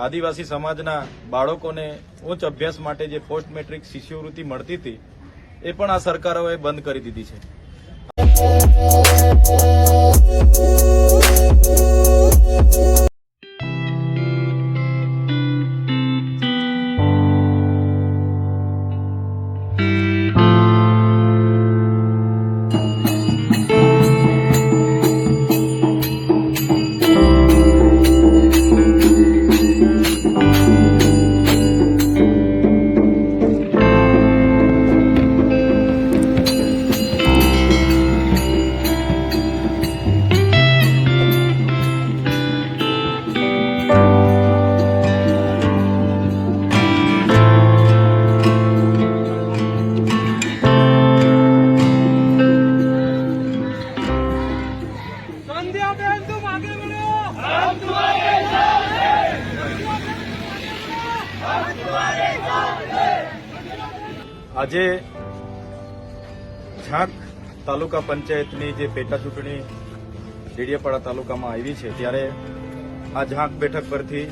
આદિવાસી સમાજના બાળકોને ઉચ્ચ અભ્યાસ માટે જે પોસ્ટ મેટ્રિક શિષ્યવૃત્તિ મળતી હતી, એ પણ આ સરકારોએ બંધ કરી દીધી છે. આજે ઝાંક તાલુકા પંચાયતની જે પેટા ચૂંટણી ડેડિયાપાડા તાલુકામાં આવી છે, ત્યારે આ ઝાંક બેઠક પરથી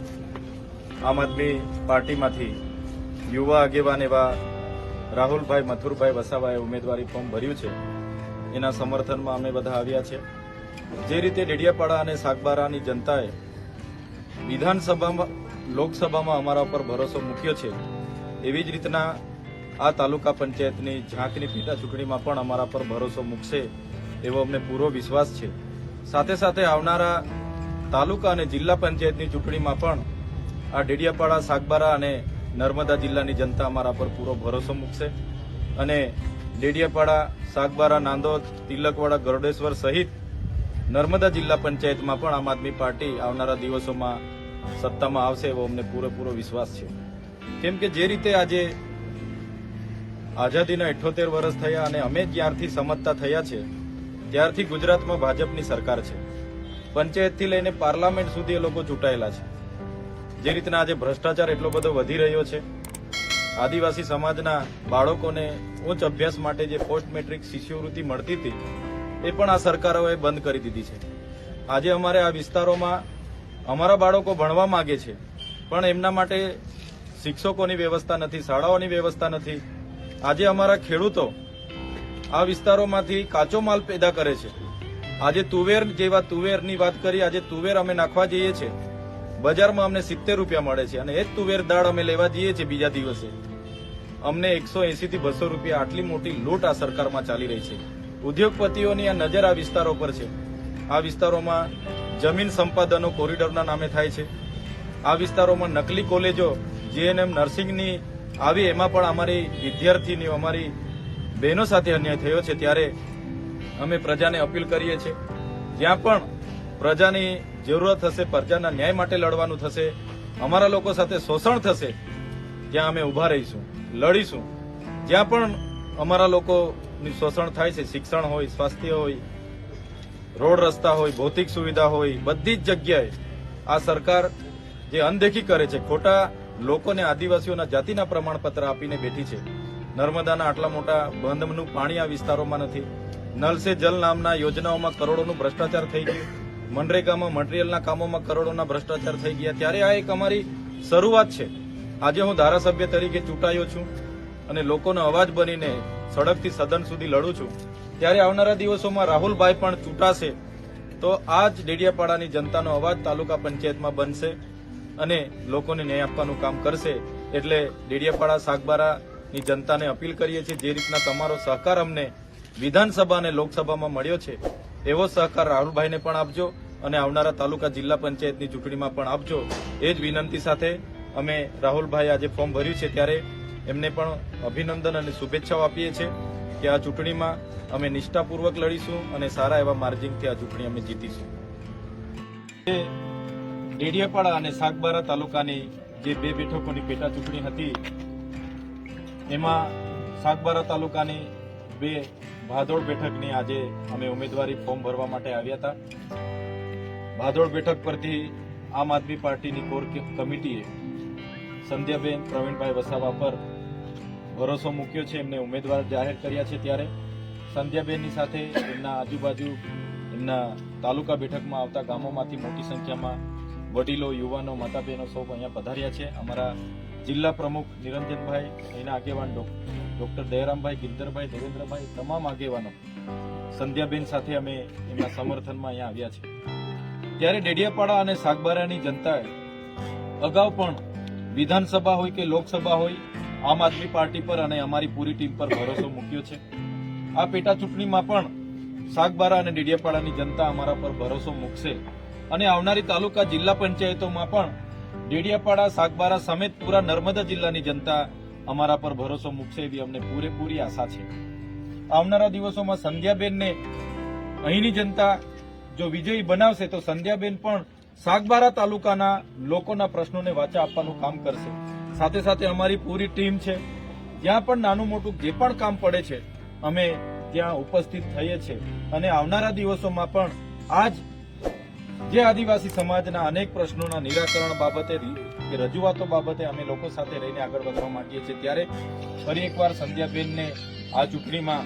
આમ આદમી પાર્ટીમાંથી યુવા આગેવાન એવા રાહુલભાઈ, મથુરભાઈ વસાવાએ ઉમેદવારી ફોર્મ ભર્યું છે. એના સમર્થનમાં અમે બધા આવ્યા છે. જે રીતે ડેડિયાપાડા અને સાગબારાની જનતાએ વિધાનસભામાં લોકસભામાં અમારા ઉપર ભરોસો મૂક્યો છે, એવી જ રીતના આ તાલુકા પંચાયતની ઝાંકની પેટા ચૂંટણીમાં પણ અમારા પર ભરોસો મૂકશે એવો અમને પૂરો વિશ્વાસ છે. સાથે સાથે આવનારા તાલુકા અને જિલ્લા પંચાયતની ચૂંટણીમાં પણ આ ડેડિયાપાડા, સાગબારા અને નર્મદા જિલ્લાની જનતા અમારા પર પૂરો ભરોસો મૂકશે અને ડેડિયાપાડા, સાગબારા, નાંદોદ, તિલકવાડા, ગરોડેશ્વર સહિત નર્મદા જિલ્લા પંચાયતમાં પણ આમ આદમી પાર્ટી આવનારા દિવસોમાં સત્તામાં આવશે એવો અમને પૂરેપૂરો વિશ્વાસ છે. કેમ કે જે રીતે આજે આઝાદીના અઠ્યોતેર વર્ષ થયા અને અમે જ્યારથી સમજતા થયા છે, ત્યારથી ગુજરાતમાં ભાજપની સરકાર છે. પંચાયતથી લઈને પાર્લામેન્ટ સુધી એ લોકો ચૂંટાયેલા છે. જે રીતના આજે ભ્રષ્ટાચાર એટલો બધો વધી રહ્યો છે, આદિવાસી સમાજના બાળકોને ઉચ્ચ અભ્યાસ માટે જે પોસ્ટ મેટ્રિક શિષ્યવૃત્તિ મળતી હતી, એ પણ આ સરકારોએ બંધ કરી દીધી છે. આજે અમારે આ વિસ્તારોમાં અમારા બાળકો ભણવા માંગે છે, પણ એમના માટે શિક્ષકોની વ્યવસ્થા નથી, શાળાઓની વ્યવસ્થા નથી. આજે અમારા ખેડૂતો આ વિસ્તારોમાંથી કાચો માલ પેદા કરે છે. આજે તુવેર જેવા તુવેરની વાત કરી, આજે તુવેર અમે નાખવા જઈએ છીએ. બજારમાં અમને સિત્તેર રૂપિયા મળે છે અને એ જ તુવેર દાળ અમે લેવા જઈએ છીએ બીજા દિવસે. અમને એકસો એસી થી બસો રૂપિયા આટલી મોટી લૂંટ આ સરકારમાં ચાલી રહી છે. ઉદ્યોગપતિઓની આ નજર આ વિસ્તારો પર છે. આ વિસ્તારોમાં જમીન સંપાદનો કોરિડોરના નામે થાય છે. આ વિસ્તારોમાં નકલી કોલેજો જીએનએમ નર્સિંગની આવી એમાં પણ અમારી વિદ્યાર્થીની અમારી બહેનો સાથે અન્યાય થયો છે. ત્યારે અમે પ્રજાને અપીલ કરીએ છીએ, જ્યાં પણ પ્રજાની જરૂરત હશે, પ્રજાના ન્યાય માટે લડવાનું થશે, અમારા લોકો સાથે શોષણ થશે, ત્યાં અમે ઊભા રહીશું, લડીશું. જ્યાં પણ અમારા લોકોની શોષણ થાય છે, શિક્ષણ હોય, સ્વાસ્થ્ય હોય રોડ રસ્તા હોય, ભૌતિક સુવિધા હોય, બધી જ જગ્યાએ આ સરકાર જે અનદેખી કરે છે, ખોટા લોકોને, આદિવાસીઓના જાતિના પ્રમાણપત્ર આપીને બેઠી છે. નર્મદાના આટલા મોટા બંધનું પાણી આ વિસ્તારોમાં નથી. નલ સે જલ નામના યોજનાઓમાં કરોડોનું ભ્રષ્ટાચાર થઈ ગયું. મનરેગામાં, મટીરિયલના કામોમાં કરોડોના ભ્રષ્ટાચાર થઈ ગયા. ત્યારે આ એક અમારી શરૂઆત છે. આજે હું ધારાસભ્ય તરીકે ચૂંટાયો છું અને લોકોનો અવાજ બનીને સડકથી સદન સુધી લડું છું. ત્યારે આવનારા દિવસોમાં રાહુલભાઈ પણ ચૂંટાશે. તો આ જ ડેડિયાપાડાની જનતાનો અવાજ તાલુકા પંચાયતમાં બનશે અને લોકોને ન્યાય આપવાનું કામ કરશે એટલે ડેડિયાપાડા સાગબારાની જનતાને અપીલ કરીએ છીએ જે રીતના તમારો સહકાર અમને વિધાનસભા અને લોકસભામાં મળ્યો છે, એવો સહકાર રાહુલભાઈને પણ આપજો અને આવનારા તાલુકા જિલ્લા પંચાયતની ચૂંટણીમાં પણ આપજો. એ જ વિનંતી સાથે અમે રાહુલભાઈ આજે ફોર્મ ભર્યું છે ત્યારે એમને પણ અભિનંદન અને શુભેચ્છાઓ આપીએ છીએ. કે આ ચૂંટણીમાં અમે નિષ્ઠાપૂર્વક લડીશું અને સારા એવા માર્જિનથી આ ચૂંટણી અમે જીતીશું. ડેડિયાપાડા અને સાગબારા તાલુકાની જે બે બેઠકોની પેટા ચૂંટણી હતી, એમાં સાગબારા તાલુકાની બે ભાદોડ બેઠકની આજે અમે ઉમેદવારી ફોર્મ ભરવા માટે આવ્યા હતા. ભાદોડ બેઠક પરથી આમ આદમી પાર્ટીની કોર કમિટીએ સંધ્યાબેન, પ્રવીણભાઈ વસાવા પર ભરોસો મૂક્યો છે, એમને ઉમેદવાર જાહેર કર્યા છે ત્યારે. સંધ્યાબેનની સાથે એમના આજુબાજુ એમના તાલુકા બેઠકમાં આવતા ગામોમાંથી મોટી સંખ્યામાં વડીલો, યુવાનો માતા બહેનો સૌ અહીંયા પધાર્યા છે. અમારા જિલ્લા પ્રમુખ નિરંજનભાઈ, એના આગેવાન ડોક- ડોક્ટર દયારામભાઈ, ગિરધરભાઈ, દેવેન્દ્રભાઈ, તમામ આગેવાનો સંધ્યાબેન સાથે અમે એમના સમર્થનમાં અહીંયા આવ્યા છે. ત્યારે ડેડિયાપાડા અને સાગબારાની જનતાએ અગાઉ પણ વિધાનસભા હોય કે લોકસભા હોય આમ આદમી પાર્ટી પર અને અમારી પૂરી ટીમ પર ભરોસો મૂક્યો છે. આ પેટા ચૂંટણીમાં પણ સાગબારા અને ડેડિયાપાડાની જનતા અમારા પર ભરોસો મૂકશે અને આવનારી તાલુકા જિલ્લા પંચાયતોમાં પણ ડેડિયાપાડા, સાગબારા સમેત પૂરા નર્મદા જિલ્લાની જનતા અમારા પર ભરોસો મૂકશે એવી અમને પૂરેપૂરી આશા છે. આવનારા દિવસોમાં સંધ્યાબેનને અહીંની જનતા જો વિજયી બનાવશે તો સંધ્યાબેન પણ સાગબારા તાલુકાના લોકોના પ્રશ્નોને વાચા આપવાનું કામ કરશે. સાથે સાથે અમારી પૂરી ટીમ છે. જ્યાં પણ નાનું મોટું જે પણ કામ પડે છે, અમે ત્યાં ઉપસ્થિત થઈએ છીએ અને આવનારા દિવસોમાં પણ આજ જે આદિવાસી સમાજના અનેક પ્રશ્નોના નિરાકરણ બાબતે, કે રજૂઆતો બાબતે અમે લોકો સાથે રહીને આગળ વધવા માંગીએ છીએ. ત્યારે ફરી એકવાર સંધ્યાબેનને આ ચૂંટણીમાં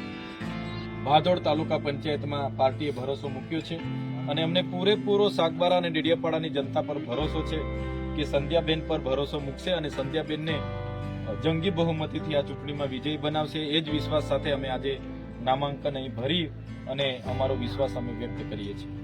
ભાદોડ તાલુકા પંચાયતમાં પાર્ટીએ ભરોસો મૂક્યો છે. અને અમને પૂરેપૂરો સાગબારા અને ડેડિયાપાડાની જનતા પર ભરોસો છે. કે સંધ્યાબેન પર ભરોસો મૂકશે અને સંધ્યાબેનને જંગી બહુમતીથી આ ચૂંટણીમાં વિજય બનાવશે, એ જ વિશ્વાસ સાથે અમે આજે નામાંકન અહીં ભરી અને અમારો વિશ્વાસ અમે વ્યક્ત કરીએ છીએ.